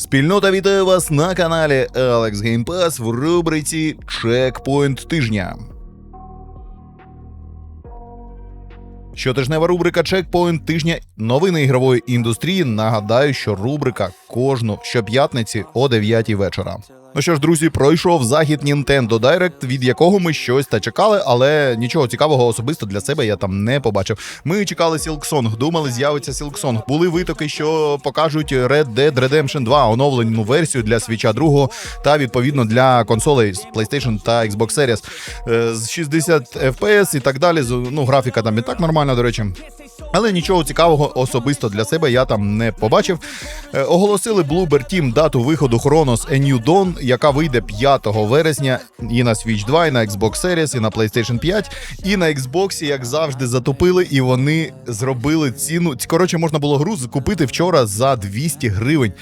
Спільнота вітає вас на каналі Alex Game Pass в рубриці Чекпоінт тижня. Щотижнева рубрика Чекпоінт тижня новини ігрової індустрії. Нагадаю, що рубрика кожну щоп'ятниці о 9 вечора. Ну що ж, друзі, пройшов захід Nintendo Direct, від якого ми щось та чекали, але нічого цікавого особисто для себе я там не побачив. Ми чекали Silksong, думали, з'явиться Silksong. Були витоки, що покажуть Red Dead Redemption 2, оновлену версію для свіча 2 та відповідно для консолей з PlayStation та Xbox Series е, з 60 FPS і так далі. Ну, графіка там і так нормальна, до речі. Але нічого цікавого особисто для себе я там не побачив. Е, Оголосили Bloober Team дату виходу Chronos A New Dawn, яка вийде 5 вересня і на Switch 2, і на Xbox Series, і на PlayStation 5. І на Xbox, як завжди, затопили, і вони зробили ціну. Коротше, можна було гру купити вчора за 200 гривень.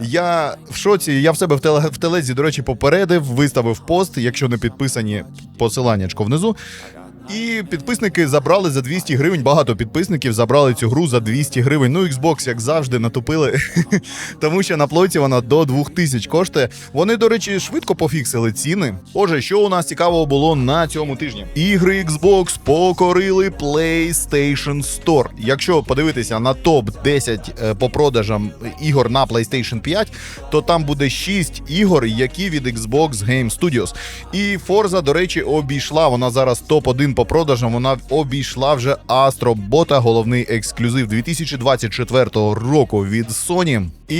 Я в шоці. Я в себе в, теле, в телезі, до речі, попередив, виставив пост. Якщо не підписані, посиланнячко внизу. І підписники забрали за 200 гривень. Багато підписників забрали цю гру за 200 гривень. Ну, Xbox, як завжди, натупили, тому що на плоті вона до 2000 коштує. Вони, до речі, швидко пофіксили ціни. Отже, що у нас цікавого було на цьому тижні? Ігри Xbox покорили PlayStation Store. Якщо подивитися на топ 10 е, по продажам ігор на PlayStation 5, то там буде 6 ігор, які від Xbox Game Studios. І Forza, до речі, обійшла. Вона зараз топ-1 по продажам. Вона обійшла вже Bot, головний ексклюзив 2024 року від Sony. І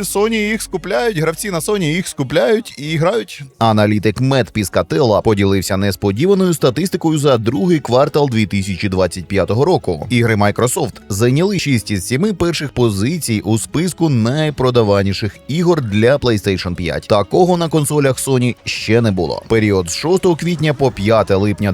Sony їх скупляють. Гравці на Sony їх скупляють і грають. Аналітик Мет Піскателла поділився несподіваною статистикою за другий квартал 2025 року. Ігри Microsoft зайняли 6 із 7 перших позицій у списку найпродаваніших ігор для PlayStation 5. Такого на консолях Sony ще не було. Період з 6 квітня по 5 липня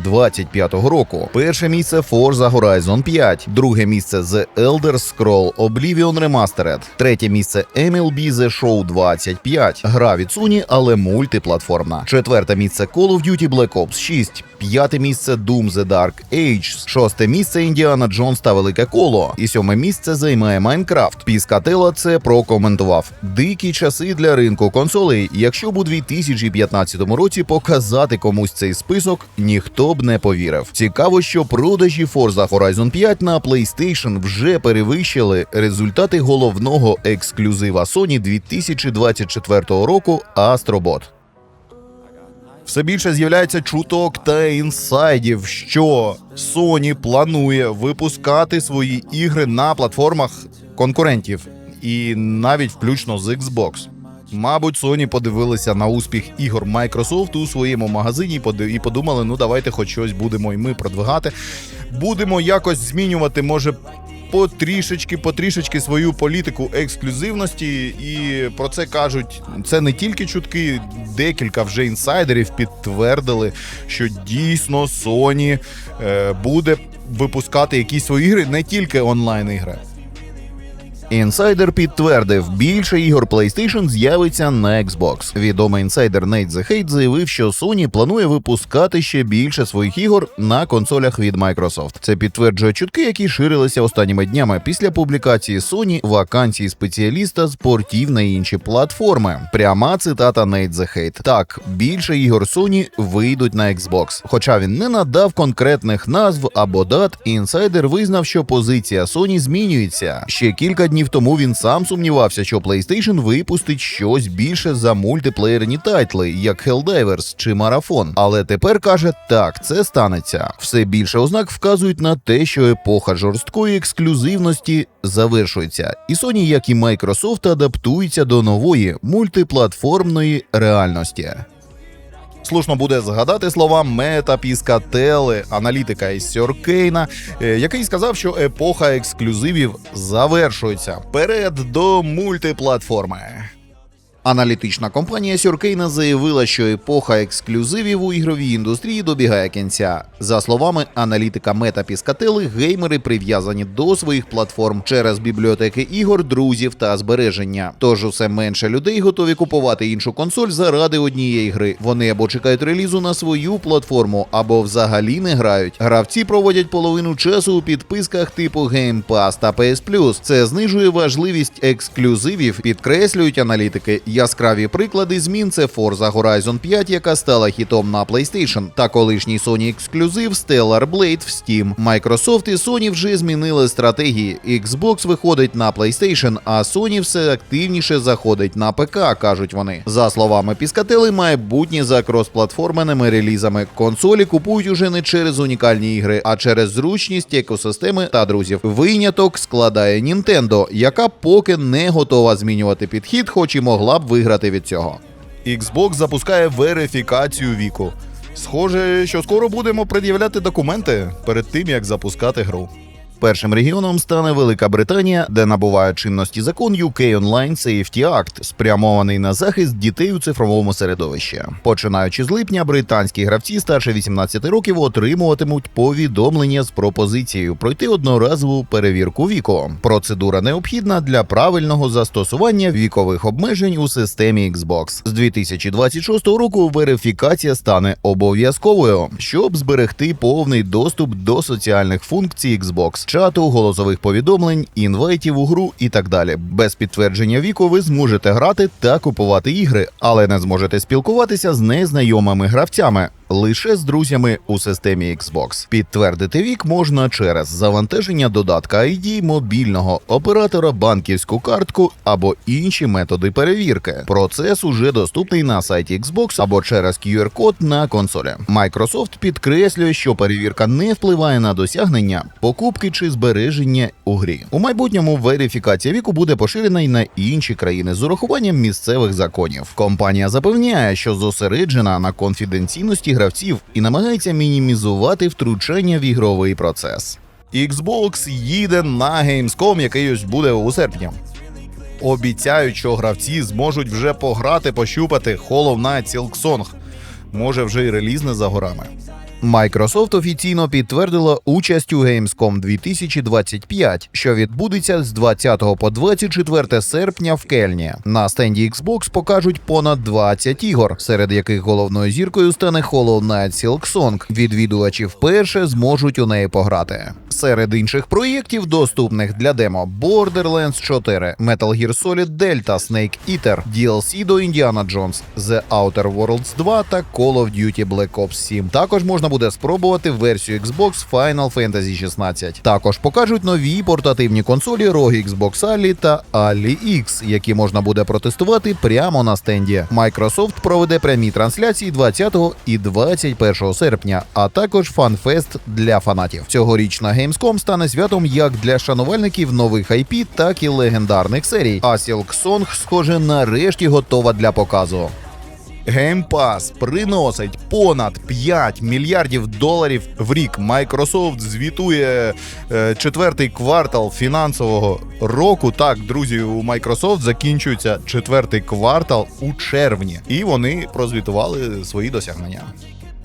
2025 року. Перше місце Forza Horizon 5, друге місце The Elder Scroll Oblivion Remastered, третє місце MLB The Show 25, гра від Sony, але мультиплатформна. Четверте місце Call of Duty Black Ops 6. П'яте місце Doom The Dark Age, шосте місце Індіана Джонс та Велике Коло. І сьоме місце займає Майнкрафт. Піскателла це прокоментував. Дикі часи для ринку консолей. Якщо б у 2015 році показати комусь цей список, ніхто б не повірив. Цікаво, що продажі Forza Horizon 5 на PlayStation вже перевищили результати головного ексклюзива Sony 2024 року Astrobot. Все більше з'являється чуток та інсайдів, що Sony планує випускати свої ігри на платформах конкурентів, і навіть включно з Xbox. Мабуть, Sony подивилися на успіх ігор Microsoft у своєму магазині і подумали: ну давайте хоч щось будемо і ми продвигати. Будемо якось змінювати, може, потрішечки, потрішечки свою політику ексклюзивності, і про це кажуть це не тільки чутки, декілька вже інсайдерів підтвердили, що дійсно Sony е, буде випускати якісь свої ігри, не тільки онлайн ігри. Інсайдер підтвердив, більше ігор PlayStation з'явиться на Xbox. Відомий інсайдер Nate The Hate заявив, що Sony планує випускати ще більше своїх ігор на консолях від Microsoft. Це підтверджує чутки, які ширилися останніми днями після публікації Sony вакансії спеціаліста з портів на інші платформи. Пряма цитата Nate The Hate. Так, більше ігор Sony вийдуть на Xbox. Хоча він не надав конкретних назв або дат, інсайдер визнав, що позиція Sony змінюється. Ще кілька днів тому він сам сумнівався, що PlayStation випустить щось більше за мультиплеєрні тайтли, як Helldivers чи Марафон. Але тепер каже, так, це станеться. Все більше ознак вказують на те, що епоха жорсткої ексклюзивності завершується, і Sony, як і Microsoft, адаптуються до нової мультиплатформної реальності. Слушно буде згадати слова Мета Піскателли, аналітика із Сьоркейна, е, який сказав, що епоха ексклюзивів завершується. Перед до мультиплатформи. Аналітична компанія Сюркейна заявила, що епоха ексклюзивів у ігровій індустрії добігає кінця. За словами аналітика Мета Піскателли, геймери прив'язані до своїх платформ через бібліотеки ігор, друзів та збереження. Тож усе менше людей готові купувати іншу консоль заради однієї гри. Вони або чекають релізу на свою платформу, або взагалі не грають. Гравці проводять половину часу у підписках типу Game Pass та PS Plus. Це знижує важливість ексклюзивів, підкреслюють аналітики. Яскраві приклади змін це Forza Horizon 5, яка стала хітом на PlayStation, та колишній Sony ексклюзив Stellar Blade в Steam. Microsoft і Sony вже змінили стратегії. Xbox виходить на PlayStation, а Sony все активніше заходить на ПК, кажуть вони. За словами Піскатели, майбутнє за кросплатформеними релізами. Консолі купують уже не через унікальні ігри, а через зручність екосистеми та друзів. Виняток складає Nintendo, яка поки не готова змінювати підхід, хоч і могла б виграти від цього. Xbox запускає верифікацію віку. Схоже, що скоро будемо пред'являти документи перед тим, як запускати гру. Першим регіоном стане Велика Британія, де набуває чинності закон UK Online Safety Act, спрямований на захист дітей у цифровому середовищі. Починаючи з липня, британські гравці старше 18 років отримуватимуть повідомлення з пропозицією пройти одноразову перевірку віку. Процедура необхідна для правильного застосування вікових обмежень у системі Xbox. З 2026 року верифікація стане обов'язковою, щоб зберегти повний доступ до соціальних функцій Xbox, чату, голосових повідомлень, інвайтів у гру і так далі. Без підтвердження віку ви зможете грати та купувати ігри, але не зможете спілкуватися з незнайомими гравцями. Лише з друзями у системі Xbox. Підтвердити вік можна через завантаження додатка ID мобільного оператора, банківську картку або інші методи перевірки. Процес уже доступний на сайті Xbox або через QR-код на консолі. Microsoft підкреслює, що перевірка не впливає на досягнення, покупки чи збереження у грі. У майбутньому верифікація віку буде поширена й на інші країни з урахуванням місцевих законів. Компанія запевняє, що зосереджена на конфіденційності гравців і намагається мінімізувати втручання в ігровий процес. Xbox їде на Gamescom, який ось буде у серпні. Обіцяють, що гравці зможуть вже пограти, пощупати Hollow Knight Silksong. Може, вже й реліз не за горами. Microsoft офіційно підтвердила участь у Gamescom 2025, що відбудеться з 20 по 24 серпня в Кельні. На стенді Xbox покажуть понад 20 ігор, серед яких головною зіркою стане Hollow Knight Silksong. Відвідувачі вперше зможуть у неї пограти. Серед інших проєктів, доступних для демо Borderlands 4, Metal Gear Solid Delta, Snake Eater, DLC до Indiana Jones, The Outer Worlds 2 та Call of Duty Black Ops 7. Також можна буде спробувати версію Xbox Final Fantasy 16. Також покажуть нові портативні консолі ROG Xbox Ali та Ali X, які можна буде протестувати прямо на стенді. Microsoft проведе прямі трансляції 20 і 21 серпня, а також фанфест для фанатів. Цьогорічна Gamescom стане святом як для шанувальників нових IP, так і легендарних серій. А Silksong, схоже, нарешті готова для показу. Game Pass приносить понад 5 мільярдів доларів в рік. Microsoft звітує е, четвертий квартал фінансового року. Так, друзі, у Microsoft закінчується четвертий квартал у червні, і вони прозвітували свої досягнення.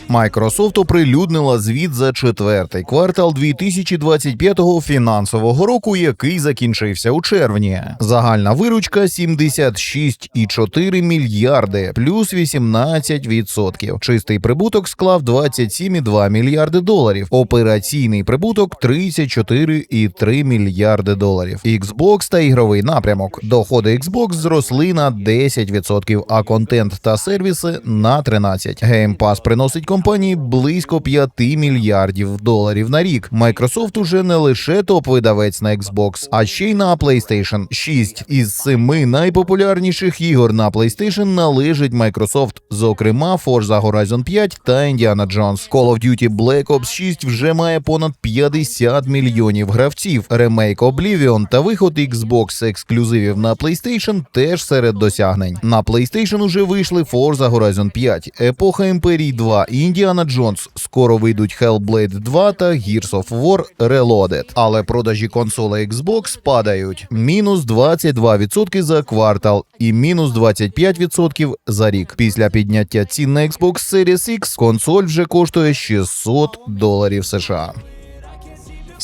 Microsoft оприлюднила звіт за четвертий квартал 2025 фінансового року, який закінчився у червні. Загальна виручка 76,4 мільярди, плюс 18%. Чистий прибуток склав 27,2 мільярди доларів. Операційний прибуток 34,3 мільярди доларів. Xbox та ігровий напрямок. Доходи Xbox зросли на 10%, а контент та сервіси на 13%. Game Pass приносить компанії близько 5 мільярдів доларів на рік. Microsoft уже не лише топ-видавець на Xbox, а ще й на PlayStation. 6 із 7 найпопулярніших ігор на PlayStation належить Microsoft, зокрема Forza Horizon 5 та Indiana Jones. Call of Duty Black Ops 6 вже має понад 50 мільйонів гравців. Ремейк Oblivion та виход Xbox ексклюзивів на PlayStation теж серед досягнень. На PlayStation уже вийшли Forza Horizon 5, Епоха Імперії 2, Індіана Джонс. Скоро вийдуть Hellblade 2 та Gears of War Reloaded. Але продажі консолей Xbox падають. Мінус 22% за квартал і мінус 25% за рік. Після підняття цін на Xbox Series X консоль вже коштує 600 доларів США.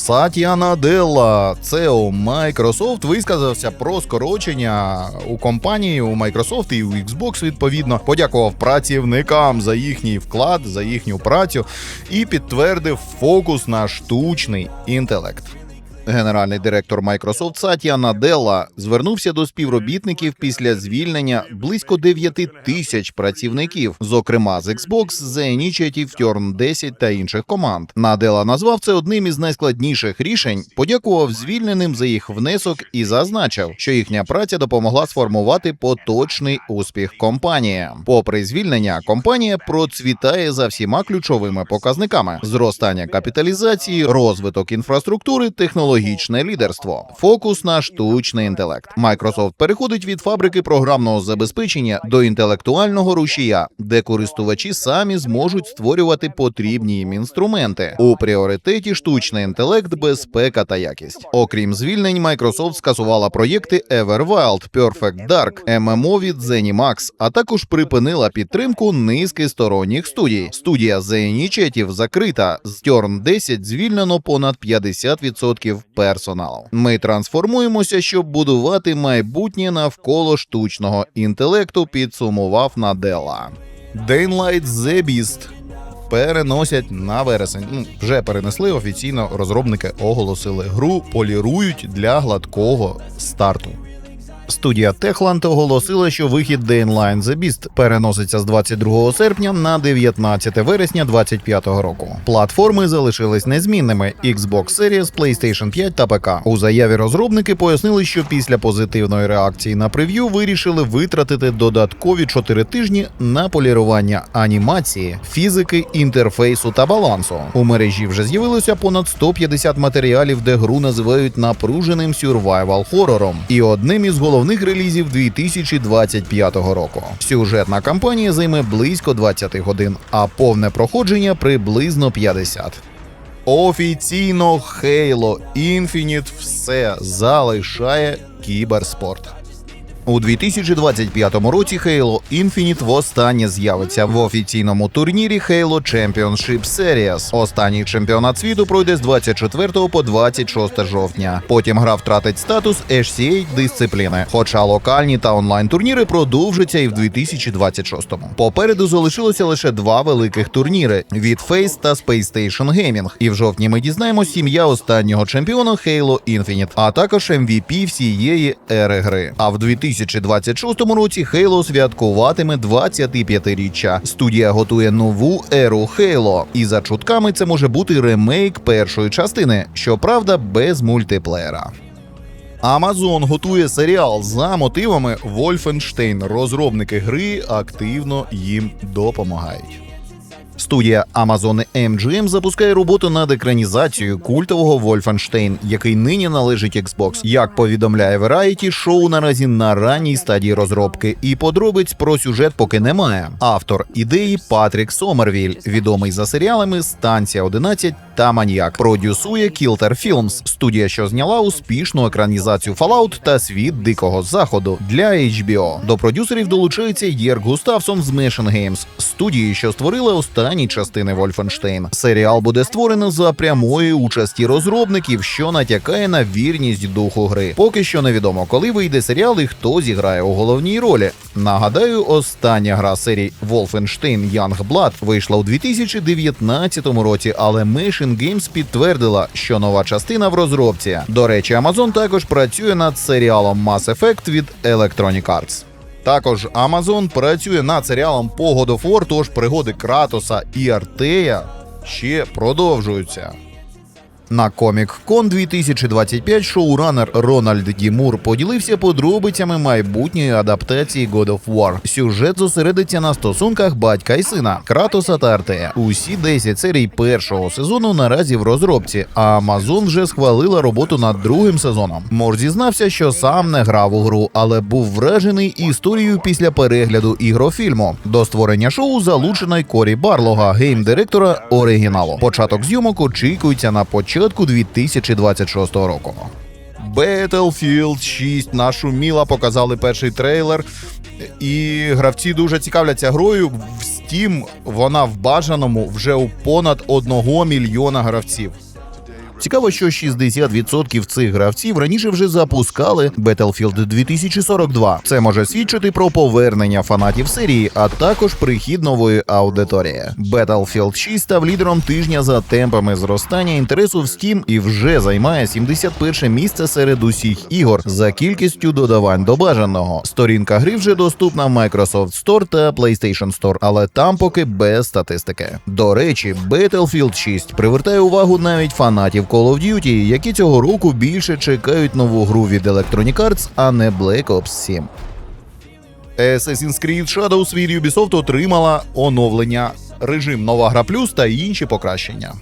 Сатья Наделла, CEO Microsoft, висказався про скорочення у компанії у Microsoft і у Xbox, відповідно, подякував працівникам за їхній вклад, за їхню працю і підтвердив фокус на штучний інтелект. Генеральний директор Microsoft Сатья Наделла звернувся до співробітників після звільнення близько 9 тисяч працівників, зокрема з Xbox, The Initiative, Turn 10 та інших команд. Наделла назвав це одним із найскладніших рішень, подякував звільненим за їх внесок і зазначив, що їхня праця допомогла сформувати поточний успіх компанії. Попри звільнення, компанія процвітає за всіма ключовими показниками: зростання капіталізації, розвиток інфраструктури, технологічне лідерство, фокус на штучний інтелект. Microsoft переходить від фабрики програмного забезпечення до інтелектуального рушія, де користувачі самі зможуть створювати потрібні їм інструменти. У пріоритеті штучний інтелект, безпека та якість. Окрім звільнень, Microsoft скасувала проєкти Everwild, Perfect Dark, MMO від ZeniMax, а також припинила підтримку низки сторонніх студій. Студія The закрита. З Turn 10 звільнено понад 50% персоналу. Ми трансформуємося, щоб будувати майбутнє навколо штучного інтелекту. Підсумував Надела. Daylight The Beast переносять на вересень. Ну, вже перенесли офіційно. Розробники оголосили гру, полірують для гладкого старту. Студія Techland оголосила, що вихід Dayline The Beast переноситься з 22 серпня на 19 вересня 2025 року. Платформи залишились незмінними: Xbox Series, PlayStation 5 та ПК. У заяві розробники пояснили, що після позитивної реакції на прев'ю вирішили витратити додаткові 4 тижні на полірування анімації, фізики, інтерфейсу та балансу. У мережі вже з'явилося понад 150 матеріалів, де гру називають напруженим survival хорором і одним із головних релізів 2025 року. Сюжетна кампанія займе близько 20 годин, а повне проходження приблизно 50. Офіційно Halo Infinite все залишає кіберспорт. У 2025 році Halo Infinite востаннє з'явиться в офіційному турнірі Halo Championship Series. Останній чемпіонат світу пройде з 24 по 26 жовтня. Потім гра втратить статус HCA дисципліни. Хоча локальні та онлайн турніри продовжаться і в 2026-му. Попереду залишилося лише два великих турніри від Face та Space Station Gaming. І в жовтні ми дізнаємось сім'я останнього чемпіона Halo Infinite, а також MVP всієї ери гри. А в 2026 році Halo святкуватиме 25-річчя. Студія готує нову еру Halo. І за чутками це може бути ремейк першої частини, щоправда, без мультиплеєра. Амазон готує серіал за мотивами Вольфенштейн. Розробники гри активно їм допомагають. Студія Amazon MGM запускає роботу над екранізацією культового Wolfenstein, який нині належить Xbox. Як повідомляє Variety, шоу наразі на ранній стадії розробки, і подробиць про сюжет поки немає. Автор ідеї Патрік Сомервіль, відомий за серіалами Станція 11 та Маньяк. Продюсує Kilter Films, студія, що зняла успішну екранізацію Fallout та світ Дикого Заходу для HBO. До продюсерів долучається Єрк Густавсон з Machine Games, студії, що створили останні частини Wolfenstein. Серіал буде створено за прямої участі розробників, що натякає на вірність духу гри. Поки що невідомо, коли вийде серіал і хто зіграє у головній ролі. Нагадаю, остання гра серії Wolfenstein Youngblood вийшла у 2019 році, але Machine Games підтвердила, що нова частина в розробці. До речі, Amazon також працює над серіалом Mass Effect від Electronic Arts. Також Amazon працює над серіалом по тож пригоди Кратоса і Артея ще продовжуються. На Comic-Con 2025 шоуранер Рональд Дімур поділився подробицями майбутньої адаптації God of War. Сюжет зосередиться на стосунках батька і сина Кратоса та Артея. Усі 10 серій першого сезону наразі в розробці, а Amazon вже схвалила роботу над другим сезоном. Мор зізнався, що сам не грав у гру, але був вражений історією після перегляду ігрофільму. До створення шоу залучена й Корі Барлога, гейм-директора оригіналу. Початок зйомок очікується на початку 2026 року. Battlefield 6 нашуміла, показали перший трейлер. І гравці дуже цікавляться грою. В Steam вона в бажаному вже у понад 1 мільйона гравців. Цікаво, що 60% цих гравців раніше вже запускали Battlefield 2042. Це може свідчити про повернення фанатів серії, а також прихід нової аудиторії. Battlefield 6 став лідером тижня за темпами зростання інтересу в Steam і вже займає 71 місце серед усіх ігор за кількістю додавань до бажаного. Сторінка гри вже доступна в Microsoft Store та PlayStation Store, але там поки без статистики. До речі, Battlefield 6 привертає увагу навіть фанатів Call of Duty, які цього року більше чекають нову гру від Electronic Arts, а не Black Ops 7. Assassin's Creed Shadows від Ubisoft отримала оновлення режим Нова гра плюс та інші покращення.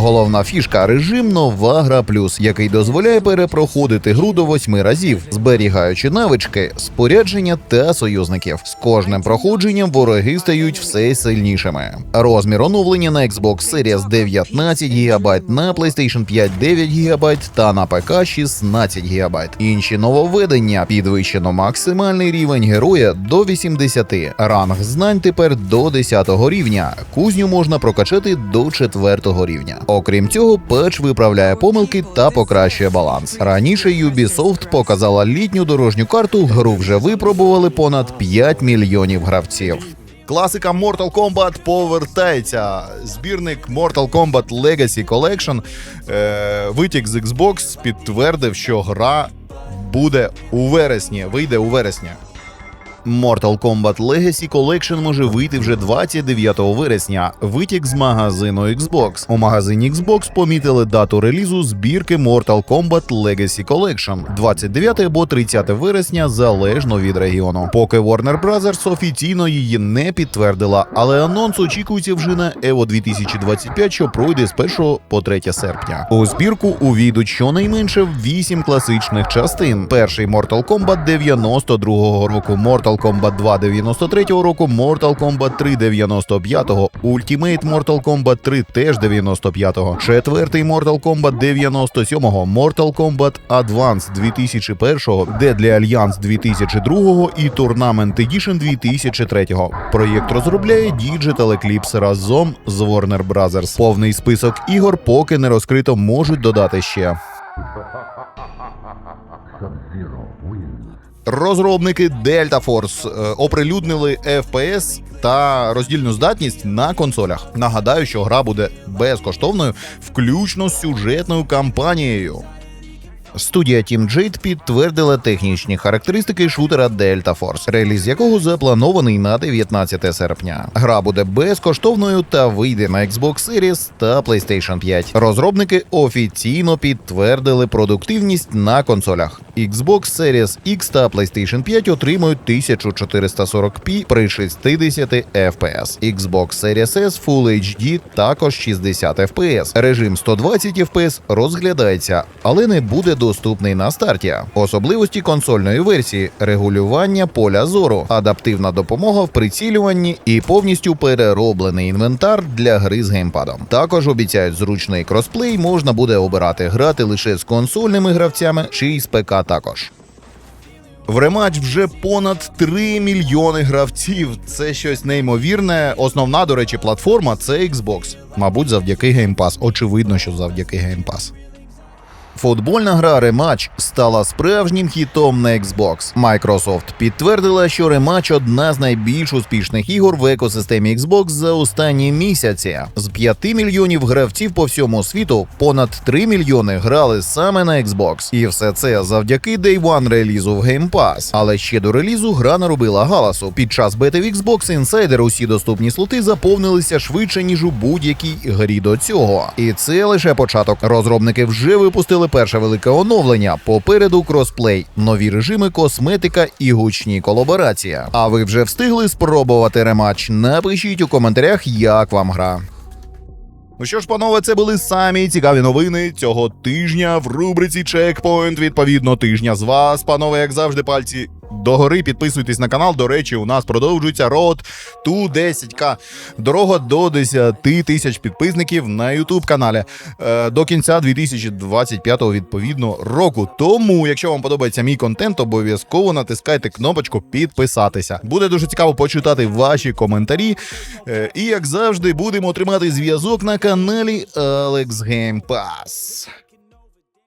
Головна фішка режим Нова гра плюс, який дозволяє перепроходити гру до восьми разів, зберігаючи навички, спорядження та союзників. З кожним проходженням вороги стають все сильнішими. Розмір оновлення на Xbox Series 19 ГБ, на PlayStation 5 9 ГБ та на ПК 16 ГБ. Інші нововведення підвищено максимальний рівень героя до 80, ранг знань тепер до 10 рівня. Кузню можна прокачати до 4 рівня. Окрім цього, патч виправляє помилки та покращує баланс. Раніше Ubisoft показала літню дорожню карту. Гру вже випробували понад 5 мільйонів гравців. Класика Mortal Kombat повертається. Збірник Mortal Kombat Legacy Collection е, витік з Xbox підтвердив, що гра буде у вересні. Вийде у вересні. Mortal Kombat Legacy Collection може вийти вже 29 вересня. Витік з магазину Xbox. У магазині Xbox помітили дату релізу збірки Mortal Kombat Legacy Collection 29 або 30 вересня залежно від регіону. Поки Warner Bros. офіційно її не підтвердила, але анонс очікується вже на EVO 2025, що пройде з 1 по 3 серпня. У збірку увійдуть щонайменше 8 класичних частин. Перший Mortal Kombat 92-го року, Mortal Kombat 2 93-го року, Mortal Kombat 3 95-го, Ultimate Mortal Kombat 3 теж 95-го, четвертий Mortal Kombat 97-го, Mortal Kombat Advance 2001-го, Deadly Alliance 2002-го і Tournament Edition 2003-го. Проєкт розробляє Digital Eclipse разом з Warner Bros. Повний список ігор поки не розкрито можуть додати ще. Розробники Delta Force е, оприлюднили FPS та роздільну здатність на консолях. Нагадаю, що гра буде безкоштовною, включно з сюжетною кампанією. Студія Team Jade підтвердила технічні характеристики шутера Delta Force, реліз якого запланований на 19 серпня. Гра буде безкоштовною та вийде на Xbox Series та PlayStation 5. Розробники офіційно підтвердили продуктивність на консолях. Xbox Series X та PlayStation 5 отримують 1440p при 60 FPS. Xbox Series S Full HD також 60 FPS. Режим 120 FPS розглядається, але не буде доступний на старті. Особливості консольної версії: регулювання поля зору, адаптивна допомога в прицілюванні і повністю перероблений інвентар для гри з геймпадом. Також обіцяють зручний кросплей, можна буде обирати грати лише з консольними гравцями чи з ПК також. В рематч вже понад 3 мільйони гравців. Це щось неймовірне. Основна, до речі, платформа це Xbox. Мабуть, завдяки Game Pass. Очевидно, що завдяки Game Pass. Футбольна гра рематч стала справжнім хітом на Xbox. Microsoft підтвердила, що рематч одна з найбільш успішних ігор в екосистемі Xbox за останні місяці. З 5 мільйонів гравців по всьому світу понад 3 мільйони грали саме на Xbox. І все це завдяки Day One релізу в Game Pass. Але ще до релізу гра наробила галасу. Під час бети в Xbox Insider усі доступні слоти заповнилися швидше ніж у будь-якій грі до цього. І це лише початок. Розробники вже випустили перше велике оновлення. Попереду кросплей, нові режими, косметика і гучні колаборації. А ви вже встигли спробувати рематч? Напишіть у коментарях, як вам гра. Ну що ж, панове, це були самі цікаві новини цього тижня в рубриці Чекпоінт. Відповідно, тижня з вас, панове, як завжди, пальці догори. Підписуйтесь на канал. До речі, у нас продовжується рот ту 10к. Дорога до 10 тисяч підписників на YouTube каналі е, до кінця 2025 відповідно року. Тому, якщо вам подобається мій контент, обов'язково натискайте кнопочку підписатися. Буде дуже цікаво почитати ваші коментарі. Е, і як завжди, будемо тримати зв'язок на каналі Alex Game Pass.